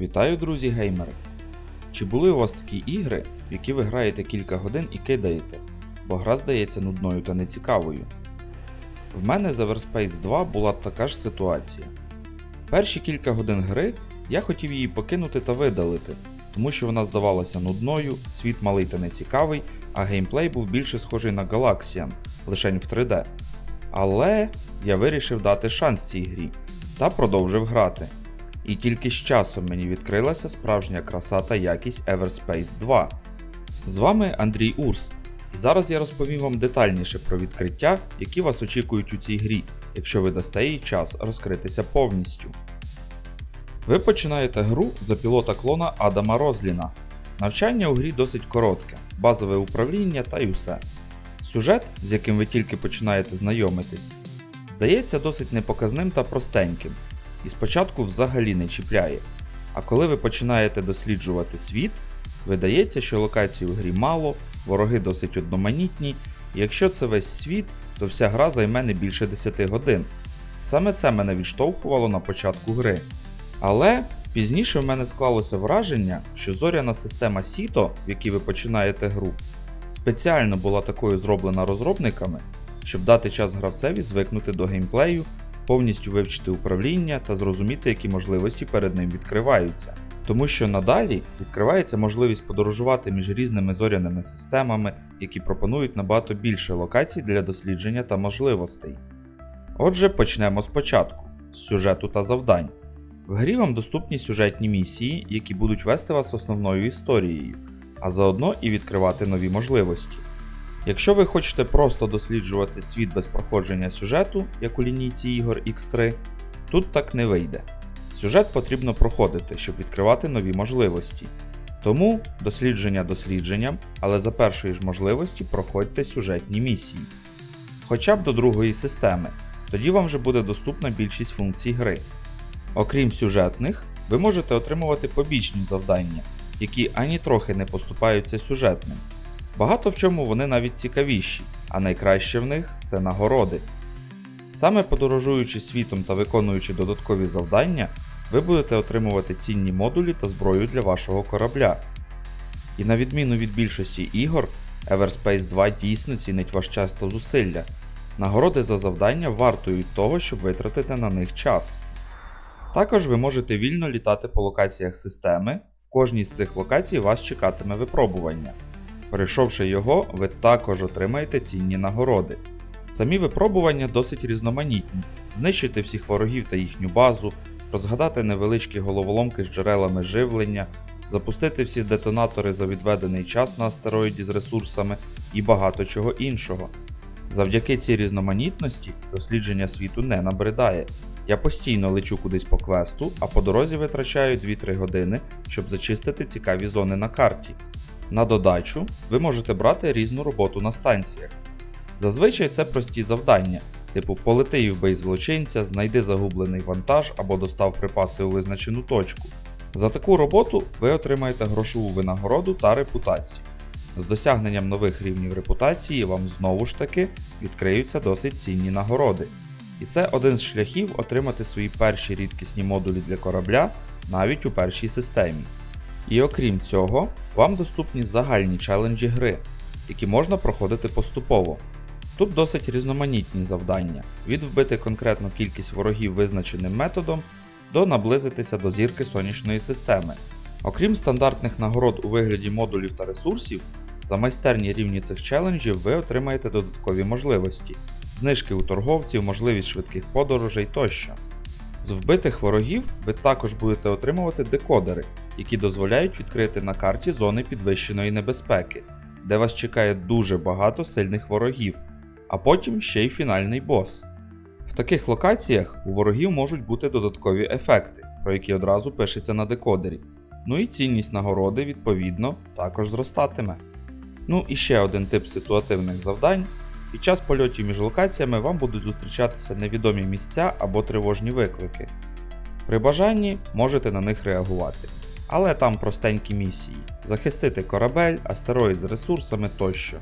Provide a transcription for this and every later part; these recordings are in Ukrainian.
Вітаю, друзі геймери! Чи були у вас такі ігри, в які ви граєте кілька годин і кидаєте, бо гра здається нудною та нецікавою? В мене з Everspace 2 була така ж ситуація. Перші кілька годин гри я хотів її покинути та видалити, тому що вона здавалася нудною, світ малий та нецікавий, а геймплей був більше схожий на Galaxian, лишень в 3D. Але я вирішив дати шанс цій грі та продовжив грати. І тільки з часом мені відкрилася справжня краса та якість Everspace 2. З вами Андрій Урс, зараз я розповім вам детальніше про відкриття, які вас очікують у цій грі, якщо ви дасте їй час розкритися повністю. Ви починаєте гру за пілота клона Адама Розліна. Навчання у грі досить коротке, базове управління та й усе. Сюжет, з яким ви тільки починаєте знайомитись, здається досить непоказним та простеньким, і спочатку взагалі не чіпляє. А коли ви починаєте досліджувати світ, видається, що локацій у грі мало, вороги досить одноманітні, і якщо це весь світ, то вся гра займе не більше 10 годин. Саме це мене відштовхувало на початку гри. Але пізніше в мене склалося враження, що зоряна система Сіто, в якій ви починаєте гру, спеціально була такою зроблена розробниками, щоб дати час гравцеві звикнути до геймплею, повністю вивчити управління та зрозуміти, які можливості перед ним відкриваються. Тому що надалі відкривається можливість подорожувати між різними зоряними системами, які пропонують набагато більше локацій для дослідження та можливостей. Отже, почнемо спочатку з сюжету та завдань. В грі вам доступні сюжетні місії, які будуть вести вас основною історією, а заодно і відкривати нові можливості. Якщо ви хочете просто досліджувати світ без проходження сюжету, як у лінійці ігор X3, тут так не вийде. Сюжет потрібно проходити, щоб відкривати нові можливості. Тому дослідження дослідженням, але за першої ж можливості проходьте сюжетні місії. Хоча б до другої системи, тоді вам вже буде доступна більшість функцій гри. Окрім сюжетних, ви можете отримувати побічні завдання, які ані трохи не поступаються сюжетним. Багато в чому вони навіть цікавіші, а найкраще в них це нагороди. Саме подорожуючи світом та виконуючи додаткові завдання, ви будете отримувати цінні модулі та зброю для вашого корабля. І на відміну від більшості ігор, Everspace 2 дійсно цінить ваш час та зусилля. Нагороди за завдання вартують того, щоб витратити на них час. Також ви можете вільно літати по локаціях системи, в кожній з цих локацій вас чекатиме випробування. Перейшовши його, ви також отримаєте цінні нагороди. Самі випробування досить різноманітні: знищити всіх ворогів та їхню базу, розгадати невеличкі головоломки з джерелами живлення, запустити всі детонатори за відведений час на астероїді з ресурсами і багато чого іншого. Завдяки цій різноманітності дослідження світу не набридає. Я постійно лечу кудись по квесту, а по дорозі витрачаю 2-3 години, щоб зачистити цікаві зони на карті. На додачу, ви можете брати різну роботу на станціях. Зазвичай це прості завдання, типу полети і вбий злочинця, знайди загублений вантаж або достав припаси у визначену точку. За таку роботу ви отримаєте грошову винагороду та репутацію. З досягненням нових рівнів репутації вам знову ж таки відкриються досить цінні нагороди. І це один з шляхів отримати свої перші рідкісні модулі для корабля навіть у першій системі. І окрім цього, вам доступні загальні челенджі гри, які можна проходити поступово. Тут досить різноманітні завдання: від вбити конкретну кількість ворогів визначеним методом до наблизитися до зірки сонячної системи. Окрім стандартних нагород у вигляді модулів та ресурсів, за майстерні рівні цих челенджів ви отримаєте додаткові можливості, знижки у торговців, можливість швидких подорожей тощо. З вбитих ворогів ви також будете отримувати декодери, які дозволяють відкрити на карті зони підвищеної небезпеки, де вас чекає дуже багато сильних ворогів, а потім ще й фінальний бос. В таких локаціях у ворогів можуть бути додаткові ефекти, про які одразу пишеться на декодері. Ну і цінність нагороди, відповідно, також зростатиме. Ну і ще один тип ситуативних завдань. Під час польотів між локаціями вам будуть зустрічатися невідомі місця або тривожні виклики. При бажанні можете на них реагувати. Але там простенькі місії: захистити корабель, астероїд з ресурсами тощо.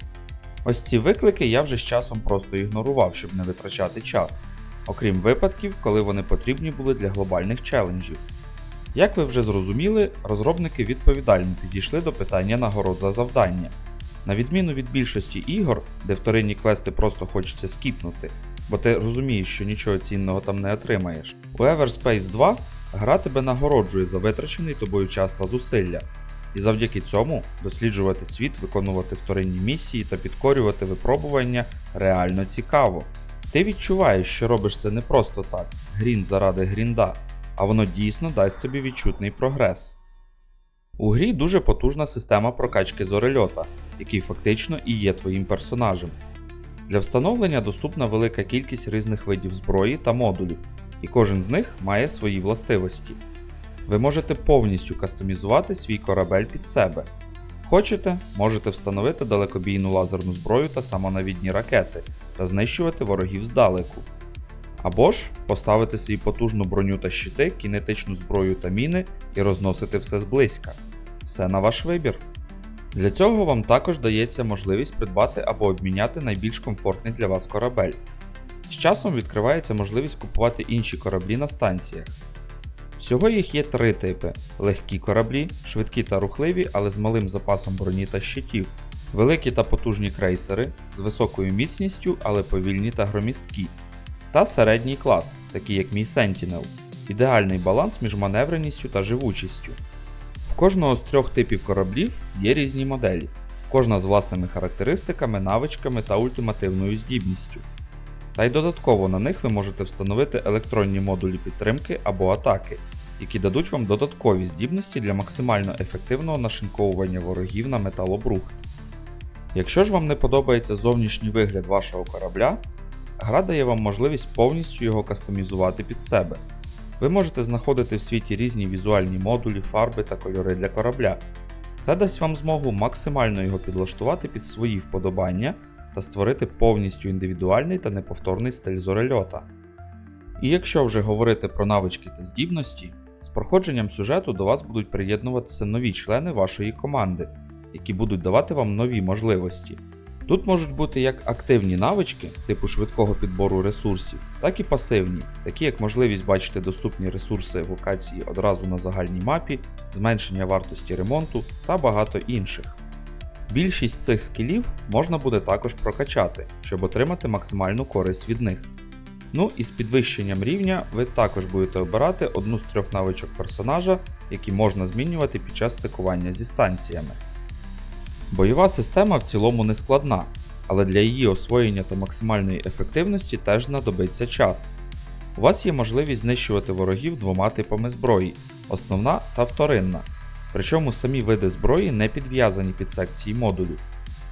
Ось ці виклики я вже з часом просто ігнорував, щоб не витрачати час, окрім випадків, коли вони потрібні були для глобальних челенджів. Як ви вже зрозуміли, розробники відповідально підійшли до питання нагород за завдання. На відміну від більшості ігор, де вторинні квести просто хочеться скіпнути, бо ти розумієш, що нічого цінного там не отримаєш. У Everspace 2 гра тебе нагороджує за витрачений тобою час та зусилля, і завдяки цьому досліджувати світ, виконувати вторинні місії та підкорювати випробування реально цікаво. Ти відчуваєш, що робиш це не просто так, грін заради грінда, а воно дійсно дасть тобі відчутний прогрес. У грі дуже потужна система прокачки зорельота, який фактично і є твоїм персонажем. Для встановлення доступна велика кількість різних видів зброї та модулів, і кожен з них має свої властивості. Ви можете повністю кастомізувати свій корабель під себе. Хочете, можете встановити далекобійну лазерну зброю та самонавідні ракети та знищувати ворогів здалеку. Або ж поставити свій потужну броню та щити, кінетичну зброю та міни і розносити все зблизька. Все на ваш вибір. Для цього вам також дається можливість придбати або обміняти найбільш комфортний для вас корабель. З часом відкривається можливість купувати інші кораблі на станціях. Всього їх є три типи: легкі кораблі, швидкі та рухливі, але з малим запасом броні та щитів, великі та потужні крейсери з високою міцністю, але повільні та громісткі, та середній клас, такий як мій Sentinel, ідеальний баланс між маневреністю та живучістю. В кожного з трьох типів кораблів є різні моделі, кожна з власними характеристиками, навичками та ультимативною здібністю. Та й додатково на них ви можете встановити електронні модулі підтримки або атаки, які дадуть вам додаткові здібності для максимально ефективного нашинковування ворогів на металобрухт. Якщо ж вам не подобається зовнішній вигляд вашого корабля, гра дає вам можливість повністю його кастомізувати під себе. Ви можете знаходити в світі різні візуальні модулі, фарби та кольори для корабля. Це дасть вам змогу максимально його підлаштувати під свої вподобання та створити повністю індивідуальний та неповторний стиль зорельота. І якщо вже говорити про навички та здібності, з проходженням сюжету до вас будуть приєднуватися нові члени вашої команди, які будуть давати вам нові можливості. Тут можуть бути як активні навички, типу швидкого підбору ресурсів, так і пасивні, такі як можливість бачити доступні ресурси в локації одразу на загальній мапі, зменшення вартості ремонту та багато інших. Більшість цих скілів можна буде також прокачати, щоб отримати максимальну користь від них. Ну і з підвищенням рівня ви також будете обирати одну з трьох навичок персонажа, які можна змінювати під час стикування зі станціями. Бойова система в цілому не складна, але для її освоєння та максимальної ефективності теж знадобиться час. У вас є можливість знищувати ворогів двома типами зброї основна та вторинна. Причому самі види зброї не підв'язані під секції модулів.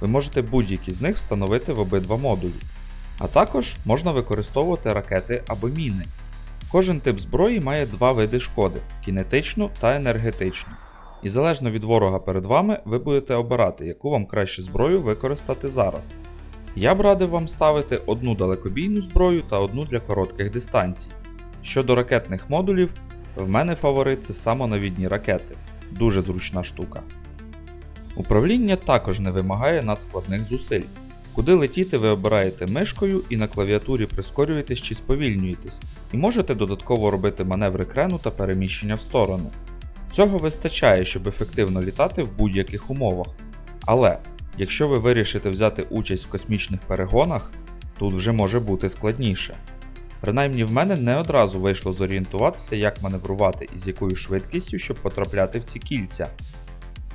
Ви можете будь-які з них встановити в обидва модулі. А також можна використовувати ракети або міни. Кожен тип зброї має два види шкоди кінетичну та енергетичну. І залежно від ворога перед вами, ви будете обирати, яку вам краще зброю використати зараз. Я б радив вам ставити одну далекобійну зброю та одну для коротких дистанцій. Щодо ракетних модулів, в мене фаворит це самонавідні ракети. Дуже зручна штука. Управління також не вимагає надскладних зусиль. Куди летіти ви обираєте мишкою і на клавіатурі прискорюєтесь чи сповільнюєтесь, і можете додатково робити маневри крену та переміщення в сторону. Цього вистачає, щоб ефективно літати в будь-яких умовах. Але якщо ви вирішите взяти участь в космічних перегонах, тут вже може бути складніше. Принаймні в мене не одразу вийшло зорієнтуватися, як маневрувати і з якою швидкістю, щоб потрапляти в ці кільця.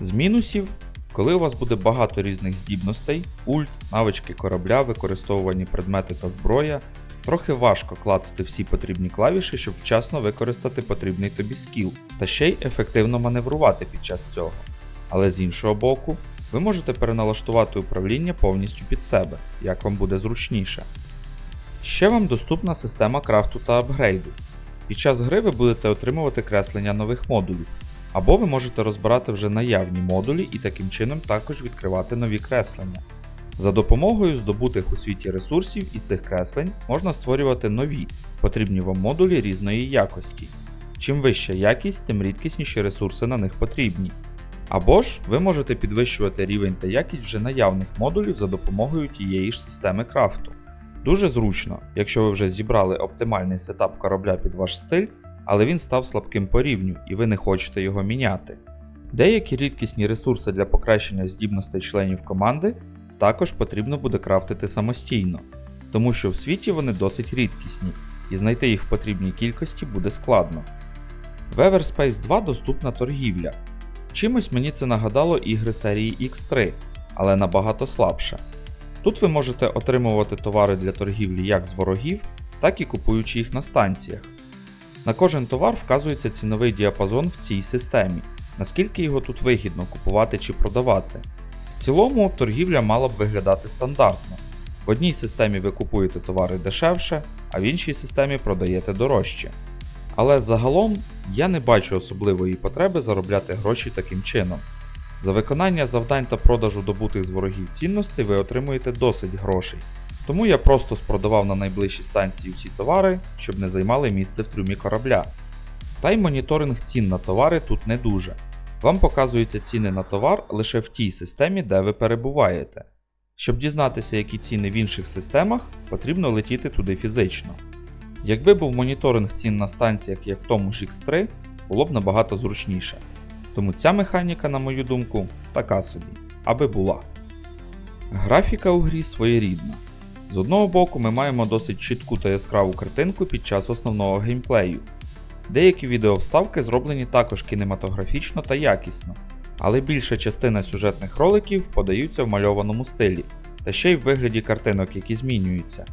З мінусів, коли у вас буде багато різних здібностей, ульт, навички корабля, використовувані предмети та зброя, трохи важко клацати всі потрібні клавіші, щоб вчасно використати потрібний тобі скіл, та ще й ефективно маневрувати під час цього. Але з іншого боку, ви можете переналаштувати управління повністю під себе, як вам буде зручніше. Ще вам доступна система крафту та апгрейду. Під час гри ви будете отримувати креслення нових модулів, або ви можете розбирати вже наявні модулі і таким чином також відкривати нові креслення. За допомогою здобутих у світі ресурсів і цих креслень можна створювати нові, потрібні вам модулі різної якості. Чим вища якість, тим рідкісніші ресурси на них потрібні. Або ж ви можете підвищувати рівень та якість вже наявних модулів за допомогою тієї ж системи крафту. Дуже зручно, якщо ви вже зібрали оптимальний сетап корабля під ваш стиль, але він став слабким по рівню і ви не хочете його міняти. Деякі рідкісні ресурси для покращення здібностей членів команди також потрібно буде крафтити самостійно, тому що в світі вони досить рідкісні, і знайти їх в потрібній кількості буде складно. В Everspace 2 доступна торгівля. Чимось мені це нагадало ігри серії X3, але набагато слабше. Тут ви можете отримувати товари для торгівлі як з ворогів, так і купуючи їх на станціях. На кожен товар вказується ціновий діапазон в цій системі, наскільки його тут вигідно купувати чи продавати. В цілому торгівля мала б виглядати стандартно. В одній системі ви купуєте товари дешевше, а в іншій системі продаєте дорожче. Але загалом я не бачу особливої потреби заробляти гроші таким чином. За виконання завдань та продажу добутих з ворогів цінностей ви отримуєте досить грошей. Тому я просто спродавав на найближчі станції всі товари, щоб не займали місце в трюмі корабля. Та й моніторинг цін на товари тут не дуже. Вам показуються ціни на товар лише в тій системі, де ви перебуваєте. Щоб дізнатися, які ціни в інших системах, потрібно летіти туди фізично. Якби був моніторинг цін на станціях, як в тому ж X3, було б набагато зручніше. Тому ця механіка, на мою думку, така собі, аби була. Графіка у грі своєрідна. З одного боку, ми маємо досить чітку та яскраву картинку під час основного геймплею. Деякі відеовставки зроблені також кінематографічно та якісно, але більша частина сюжетних роликів подаються в мальованому стилі, та ще й в вигляді картинок, які змінюються.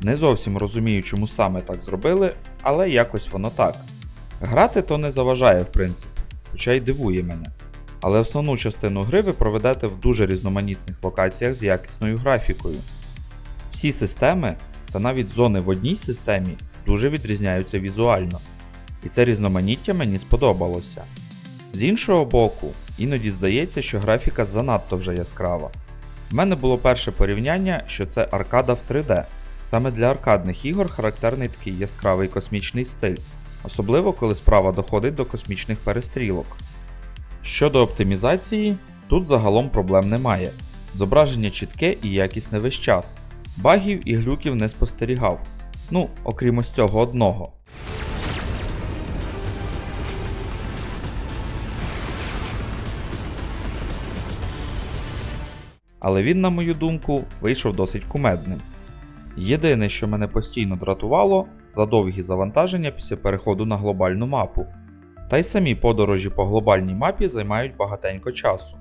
Не зовсім розумію, чому саме так зробили, але якось воно так. Грати то не заважає, в принципі, хоча й дивує мене. Але основну частину гри ви проведете в дуже різноманітних локаціях з якісною графікою. Всі системи та навіть зони в одній системі дуже відрізняються візуально, і це різноманіття мені сподобалося. З іншого боку, іноді здається, що графіка занадто вже яскрава. В мене було перше порівняння, що це аркада в 3D. Саме для аркадних ігор характерний такий яскравий космічний стиль, особливо коли справа доходить до космічних перестрілок. Щодо оптимізації, тут загалом проблем немає. Зображення чітке і якісне весь час. Багів і глюків не спостерігав. Ну, окрім ось цього одного. Але він, на мою думку, вийшов досить кумедним. Єдине, що мене постійно дратувало, задовгі завантаження після переходу на глобальну мапу. Та й самі подорожі по глобальній мапі займають багатенько часу,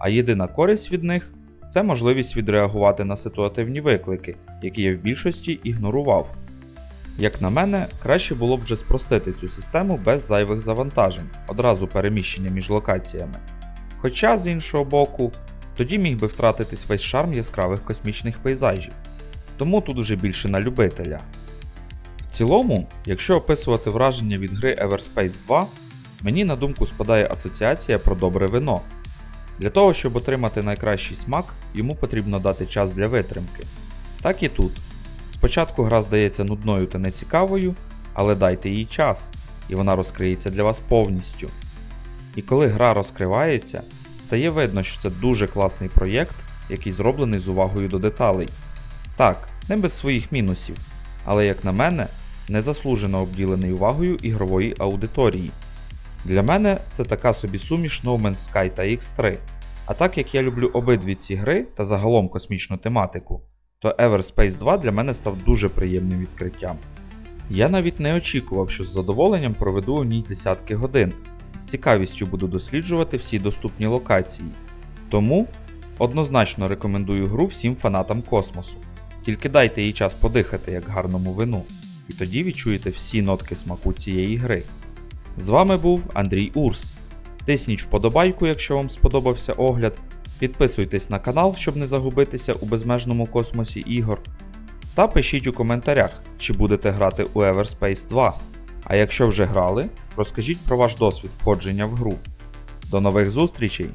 а єдина користь від них це можливість відреагувати на ситуативні виклики, які я в більшості ігнорував. Як на мене, краще було б вже спростити цю систему без зайвих завантажень, одразу переміщення між локаціями. Хоча, з іншого боку, тоді міг би втратитись весь шарм яскравих космічних пейзажів. Тому тут уже більше на любителя. В цілому, якщо описувати враження від гри Everspace 2, мені на думку спадає асоціація про добре вино. Для того, щоб отримати найкращий смак, йому потрібно дати час для витримки. Так і тут. Спочатку гра здається нудною та нецікавою, але дайте їй час, і вона розкриється для вас повністю. І коли гра розкривається, стає видно, що це дуже класний проєкт, який зроблений з увагою до деталей. Так, не без своїх мінусів, але, як на мене, незаслужено обділений увагою ігрової аудиторії. Для мене це така собі суміш No Man's Sky та X3. А так як я люблю обидві ці гри та загалом космічну тематику, то Everspace 2 для мене став дуже приємним відкриттям. Я навіть не очікував, що з задоволенням проведу у ній десятки годин, з цікавістю буду досліджувати всі доступні локації. Тому однозначно рекомендую гру всім фанатам космосу. Тільки дайте їй час подихати як гарному вину, і тоді відчуєте всі нотки смаку цієї гри. З вами був Андрій Урс. Тисніть вподобайку, якщо вам сподобався огляд. Підписуйтесь на канал, щоб не загубитися у безмежному космосі ігор. Та пишіть у коментарях, чи будете грати у Everspace 2. А якщо вже грали, розкажіть про ваш досвід входження в гру. До нових зустрічей!